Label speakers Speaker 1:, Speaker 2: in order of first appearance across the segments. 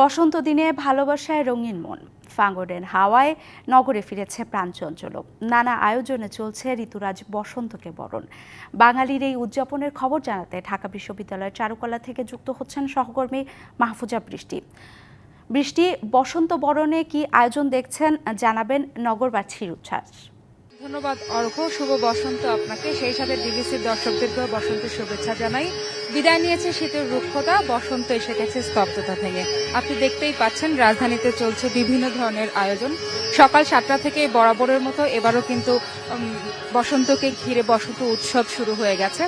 Speaker 1: বসন্ত দিনে ভালোবাসায় রঙিন মন। ফাঙ্গনের হাওয়ায় নগরে ফিরেছে প্রাণচঞ্চল। নানা আয়োজনে চলছে ঋতুরাজ বসন্তকে বরণ। বাঙালির এই উদযাপনের খবর জানাতে ঢাকা বিশ্ববিদ্যালয়ের চারুকলা থেকে যুক্ত হচ্ছেন সহকর্মী মাহফুজা বৃষ্টি। বৃষ্টি বসন্ত বরণে কি আয়োজন দেখছেন জানাবেন নগরবাসীর উচ্ছ্বাস।
Speaker 2: ধন্যবাদ অর্ঘ শুভ বসন্ত আপনাকে। সেই সাথে ডিবিসির দর্শকদেরকেও বসন্তের শুভেচ্ছা জানাই। বিদায় নিয়েছে শীতের রুক্ষতা। বসন্ত এসে গেছে স্তব্ধতা থেকে। আপনি দেখতেই পাচ্ছেন, রাজধানীতে চলছে বিভিন্ন ধরনের আয়োজন। সকাল সাতটা থেকে বরাবরের মতো এবারও কিন্তু বসন্তকে ঘিরে বসন্ত উৎসব শুরু হয়ে গেছে।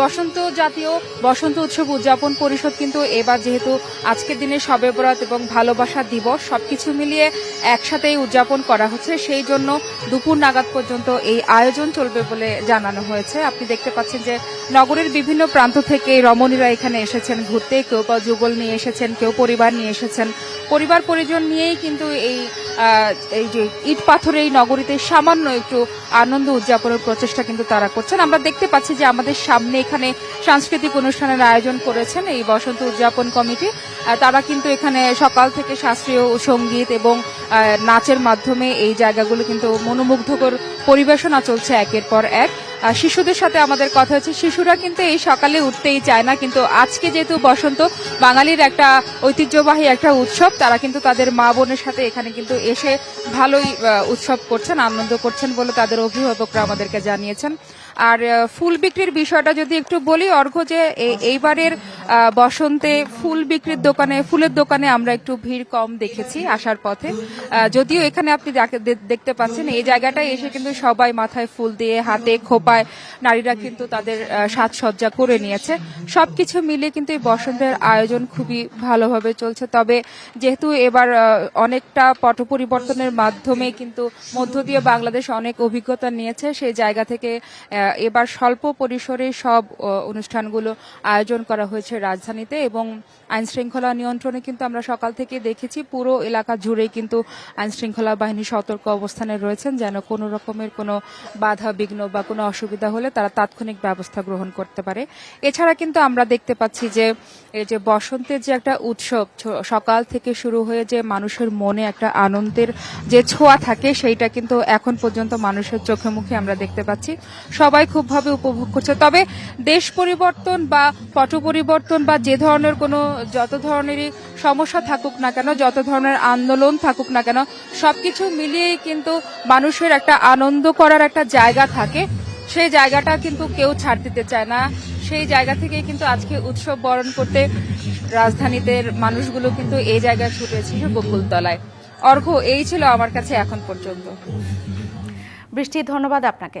Speaker 2: বসন্ত জাতীয়, বসন্ত উৎসব উদযাপন পরিষদ কিন্তু এবার যেহেতু আজকের দিনে শবে বরাত এবং ভালোবাসা দিবস, সবকিছু মিলিয়ে একসাথেই উদযাপন করা হচ্ছে। সেই জন্য দুপুর নাগাদ পর্যন্ত এই আয়োজন চলবে বলে জানানো হয়েছে। আপনি দেখতে পাচ্ছেন যে নগরের বিভিন্ন প্রান্ত থেকে রমণীরা এখানে এসেছেন ঘুরতে। কেউ বা যুগল নিয়ে এসেছেন, কেউ পরিবার নিয়ে এসেছেন। পরিবার পরিজন নিয়েই কিন্তু এই এই যে ইট পাথরের এই নগরীতে সামান্য একটু আনন্দ উদযাপনের প্রচেষ্টা কিন্তু তারা করছেন। আমরা দেখতে পাচ্ছি যে আমাদের সামনে এখানে সাংস্কৃতিক অনুষ্ঠানের আয়োজন করেছেন এই বসন্ত উদযাপন কমিটি। তারা কিন্তু এখানে সকাল থেকে শাস্ত্রীয় সংগীত এবং নাচের মাধ্যমে এই জায়গাগুলো কিন্তু মনোমুগ্ধকর পরিবেশনা চলছে একের পর এক। শিশুদের সাথে আমাদের কথা হচ্ছে, শিশুরা কিন্তু এই সকালে উঠতেই চায় না, কিন্তু আজকে যেহেতু বসন্ত, বাঙালির একটা ঐতিহ্যবাহী একটা উৎসব, তারা কিন্তু তাদের মা বোনের সাথে এখানে কিন্তু এসে ভালোই উৎসব করছেন, আনন্দ করছেন বলে তাদের অভিভাবকরা আমাদেরকে জানিয়েছেন। আর ফুল বিক্রির বিষয়টা যদি একটু বলি অর্ঘ যে এইবারের বসন্তে ফুল বিক্রির দোকানে, ফুলের দোকানে আমরা একটু ভিড় কম দেখেছি আসার পথে। যদিও এখানে আপনি দেখতে পাচ্ছেন, এই জায়গাটায় এসে কিন্তু সবাই মাথায় ফুল দিয়ে, হাতে খোপায় নারীরা কিন্তু তাদের সাজসজ্জা করে নিয়েছে। সবকিছু মিলিয়ে কিন্তু এই বসন্তের আয়োজন খুবই ভালোভাবে চলছে। তবে যেহেতু এবার অনেকটা পট পরিবর্তনের মাধ্যমে কিন্তু মধ্য দিয়ে বাংলাদেশ অনেক অভিজ্ঞতা নিয়েছে, সেই জায়গা থেকে এবার স্বল্প পরিসরে সব অনুষ্ঠানগুলো আয়োজন করা হয়েছে। রাজধানীতে এবং আইন শৃঙ্খলা নিয়ন্ত্রণে কিন্তু আমরা সকাল থেকে দেখেছি পুরো এলাকা জুড়েই কিন্তু আইন শৃঙ্খলা বাহিনী সতর্ক অবস্থানে রয়েছেন, যেন কোনো রকমের কোনো বাধা, বিঘ্ন বা কোনো অসুবিধা হলে তারা তাৎক্ষণিক ব্যবস্থা গ্রহণ করতে পারে। এছাড়া কিন্তু আমরা দেখতে পাচ্ছি যে, এই যে বসন্তের যে একটা উৎসব সকাল থেকে শুরু হয়ে যে মানুষের মনে একটা আনন্দের যে ছোঁয়া থাকে, সেইটা কিন্তু এখন পর্যন্ত মানুষের চোখে মুখে আমরা দেখতে পাচ্ছি। সবাই খুবভাবে উপভোগ করছে। তবে দেশ পরিবর্তন বা পট পরিবর্তন বা যে ধরনের কোনো যত ধরনেরই সমস্যা থাকুক না কেন, যত ধরনের আন্দোলন থাকুক না কেন, সবকিছু মিলিয়েই কিন্তু মানুষের একটা আনন্দ করার একটা জায়গা থাকে। সেই জায়গাটা কিন্তু কেউ ছাড় দিতে চায় না। সেই জায়গা থেকেই কিন্তু আজকে উৎসব বরণ করতে রাজধানীতে মানুষগুলো কিন্তু এই জায়গায় ছুটে এসেছে বকুলতলায়। অর্ঘ এই ছিল আমার কাছে এখন পর্যন্ত।
Speaker 1: বৃষ্টি, ধন্যবাদ আপনাকে।